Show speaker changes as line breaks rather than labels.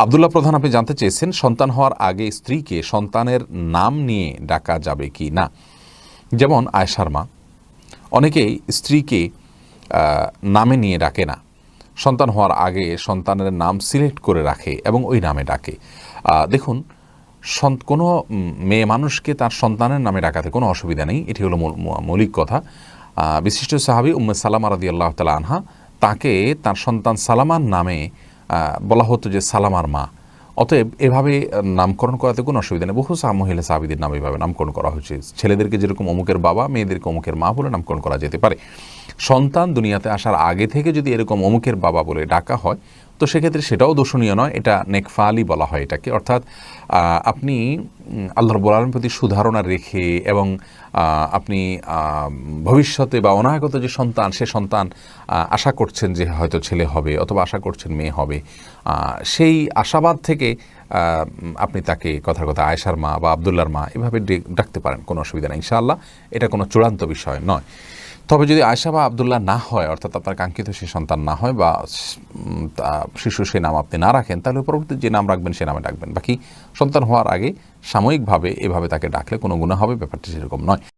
আবদুল্লাহ প্রধান, আপনি জানতে চেয়েছেন সন্তান হওয়ার আগে স্ত্রীকে সন্তানের নাম নিয়ে ডাকা যাবে কি না? যেমন আয়সার মা, অনেকেই স্ত্রীকে নামে নিয়ে ডাকে না। সন্তান হওয়ার আগে সন্তানের নাম সিলেক্ট করে রাখে এবং ওই নামে ডাকে। দেখুন কোনো মেয়ে মানুষকে তার সন্তানের নামে ডাকাতে কোনো অসুবিধা নেই। এটি হলো মৌলিক কথা। বিশিষ্ট সাহাবি উম্মে সালামা রাদি আল্লাহ তালা আনহা তাকে তার সন্তান সালামার নামে বলা হতো যে সালামার মা। অতএব এভাবে নামকরণ করাতে কোনো অসুবিধা নেই। বহু মহিলা সাহাবিদের নাম এভাবে নামকরণ করা হয়েছে ছেলেদেরকে যেরকম অমুকের বাবা, মেয়েদেরকে অমুকের মা বলে নামকরণ করা যেতে পারে। সন্তান দুনিয়াতে আসার আগে থেকে যদি এরকম অমুকের বাবা বলে ডাকা হয় তো সেক্ষেত্রে সেটাও দোষণীয় নয়। এটা নেকফালি বলা হয় এটাকে। অর্থাৎ আপনি আল্লাহর বোলার প্রতি সুধারণা রেখে এবং আপনি ভবিষ্যতে বা অনাগত যে সন্তান, সে সন্তান আশা করছেন যে হয়তো ছেলে হবে অথবা আশা করছেন মেয়ে হবে সেই আশাবাদ থেকে আপনি তাকে কথার কথা আয়েশার মা বা আবদুল্লার মা এভাবে ডাকতে পারেন। কোনো অসুবিধা নেই। ইনশাআল্লাহ এটা কোনো চূড়ান্ত বিষয় নয়। তবে যদি আয়সা বা আবদুল্লাহ না হয়, অর্থাৎ আপনার কাঙ্ক্ষিত সে সন্তান না হয় বা শিশু সে নাম আপনি না রাখেন, তাহলে পরবর্তী যে নাম রাখবেন সে নামে ডাকবেন। বাকি সন্তান হওয়ার আগে সাময়িকভাবে এভাবে তাকে ডাকলে কোনো গুণা হবে, ব্যাপারটি সেরকম নয়।